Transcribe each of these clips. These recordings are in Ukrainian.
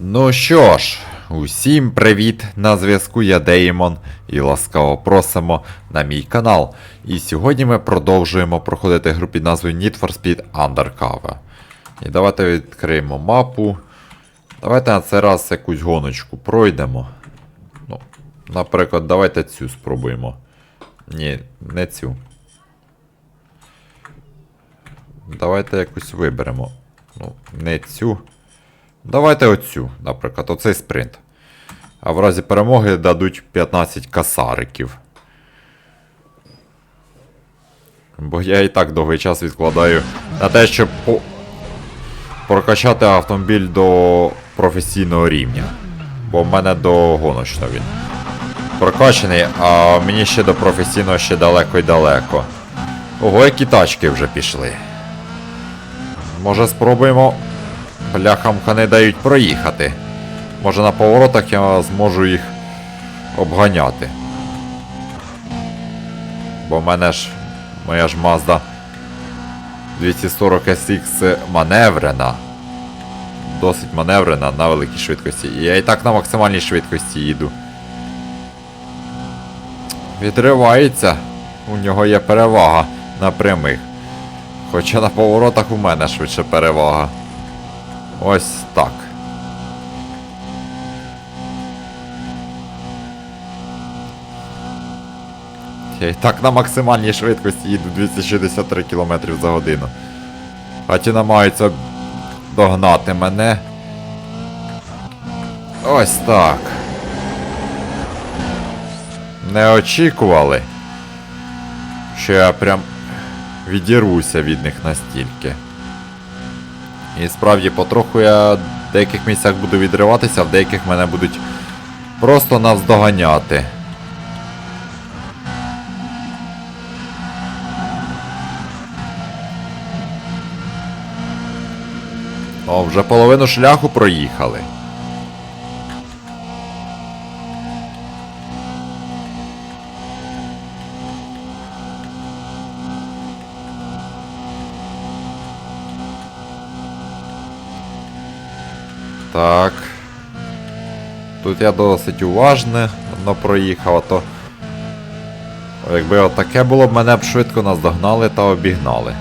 Ну що ж, усім привіт! На зв'язку я Деймон і ласкаво просимо на мій канал. І сьогодні ми продовжуємо проходити гру під назвою Need for Speed Undercover. І давайте відкриємо мапу. Давайте на цей раз якусь гоночку пройдемо. Ну, наприклад, давайте цю спробуємо. Ні, не цю. Давайте якусь виберемо. Ну, не цю. Давайте оцю, наприклад, оцей спринт. А в разі перемоги дадуть 15 касариків. Бо я і так довгий час відкладаю на те, щоб по... прокачати автомобіль до професійного рівня. Бо в мене до гоночного він прокачаний, а мені ще до професійного ще далеко й далеко. Ого, які тачки вже пішли. Може спробуємо Бляхамка не дають проїхати. Може на поворотах я зможу їх обганяти. Бо в мене ж моя ж Mazda 240 SX маневрена. Досить маневрена на великій швидкості. Я і так на максимальній швидкості їду. Відривається. У нього є перевага на прямих. Хоча на поворотах у мене швидше перевага. Ось так. Я і так на максимальній швидкості їду 263 км за годину. А ті намагаються догнати мене. Ось так. Не очікували, що я прям відірвуся від них настільки. І справді потроху я в деяких місцях буду відриватися, а в деяких мене будуть просто навздоганяти. О, вже половину шляху проїхали. Так. Тут я досить уважно проїхав, а то. Якби отаке було б, мене б швидко наздогнали та обігнали.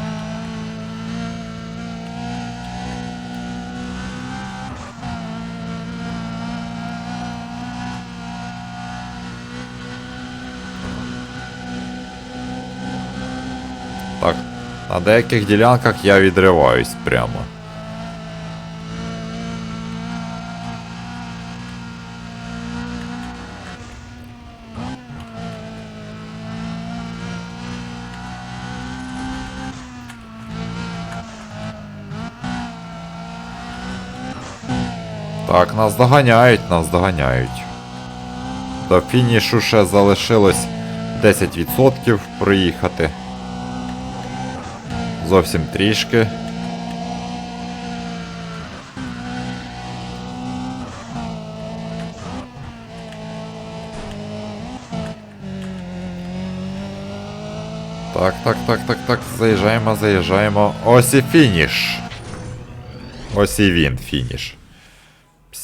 Так, на деяких ділянках я відриваюсь прямо. Так, нас доганяють, нас доганяють. До фінішу ще залишилось 10% проїхати. Зовсім трішки. Так, так, так, так, так, заїжджаємо, заїжджаємо. Ось і фініш. Ось і він, фініш.